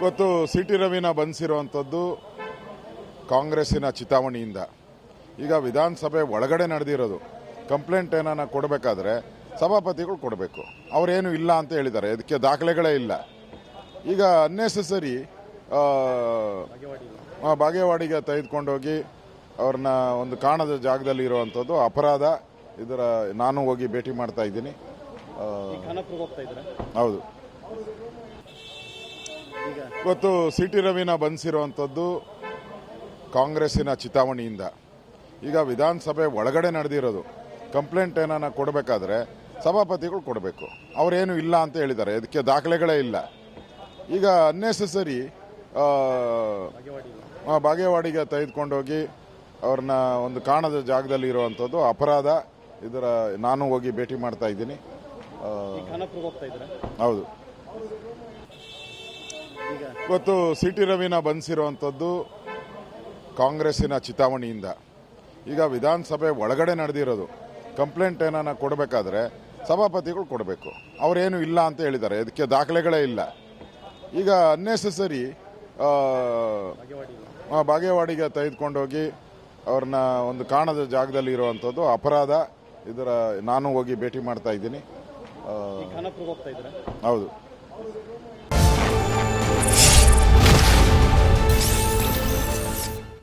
ಇವತ್ತು C T ರವಿನ ಬಂಧಿಸಿರುವಂಥದ್ದು ಕಾಂಗ್ರೆಸ್ಸಿನ ಚಿತಾವಣೆಯಿಂದ. ಈಗ ವಿಧಾನಸಭೆ ಒಳಗಡೆ ನಡೆದಿರೋದು. ಕಂಪ್ಲೇಂಟ್ ಏನನ್ನ ಕೊಡಬೇಕಾದ್ರೆ ಸಭಾಪತಿಗಳು ಕೊಡಬೇಕು. ಅವರೇನು ಇಲ್ಲ ಅಂತ ಹೇಳಿದ್ದಾರೆ. ಇದಕ್ಕೆ ದಾಖಲೆಗಳೇ ಇಲ್ಲ. ಈಗ ಅನ್ನೆಸೆಸರಿ ಬಾಗೇವಾಡಿಗೆ ತೆಗೆದುಕೊಂಡೋಗಿ ಅವ್ರನ್ನ ಒಂದು ಕಾಣದ ಜಾಗದಲ್ಲಿ ಇರುವಂಥದ್ದು ಅಪರಾಧ. ಇದರ ನಾನು ಹೋಗಿ ಭೇಟಿ ಮಾಡ್ತಾ ಇದ್ದೀನಿ. ಹೌದು. ಇವತ್ತು ಸಿ ಟಿ ರವಿನ ಬಂಧಿಸಿರುವಂಥದ್ದು ಕಾಂಗ್ರೆಸ್ಸಿನ ಚಿತಾವಣೆಯಿಂದ. ಈಗ ವಿಧಾನಸಭೆ ಒಳಗಡೆ ನಡೆದಿರೋದು. ಕಂಪ್ಲೇಂಟ್ ಏನನ್ನ ಕೊಡಬೇಕಾದ್ರೆ ಸಭಾಪತಿಗಳು ಕೊಡಬೇಕು. ಅವರೇನು ಇಲ್ಲ ಅಂತ ಹೇಳಿದ್ದಾರೆ. ಇದಕ್ಕೆ ದಾಖಲೆಗಳೇ ಇಲ್ಲ. ಈಗ ಅನ್ನೆಸೆಸರಿ ಬಾಗೇವಾಡಿಗೆ ತೆಗೆದುಕೊಂಡೋಗಿ ಅವ್ರನ್ನ ಒಂದು ಕಾಣದ ಜಾಗದಲ್ಲಿ ಇರುವಂಥದ್ದು ಅಪರಾಧ. ಇದರ ನಾನು ಹೋಗಿ ಭೇಟಿ ಮಾಡ್ತಾ ಇದ್ದೀನಿ. ಹೌದು. ಇವತ್ತು ಸಿ ಟಿ ರವಿನ ಬಂಧಿಸಿರುವಂಥದ್ದು ಕಾಂಗ್ರೆಸ್ಸಿನ ಚಿತಾವಣೆಯಿಂದ. ಈಗ ವಿಧಾನಸಭೆ ಒಳಗಡೆ ನಡೆದಿರೋದು. ಕಂಪ್ಲೇಂಟ್ ಏನಾರ ಕೊಡಬೇಕಾದ್ರೆ ಸಭಾಪತಿಗಳು ಕೊಡಬೇಕು. ಅವರೇನು ಇಲ್ಲ ಅಂತ ಹೇಳಿದ್ದಾರೆ. ಇದಕ್ಕೆ ದಾಖಲೆಗಳೇ ಇಲ್ಲ. ಈಗ ಅನ್ನೆಸೆಸರಿ ಬಾಗೇವಾಡಿಗೆ ತೆಗೆದುಕೊಂಡೋಗಿ ಅವ್ರನ್ನ ಒಂದು ಕಾಣದ ಜಾಗದಲ್ಲಿ ಇರುವಂಥದ್ದು ಅಪರಾಧ. ಇದರ ನಾನು ಹೋಗಿ ಭೇಟಿ ಮಾಡ್ತಾ ಇದ್ದೀನಿ. ಹೌದು.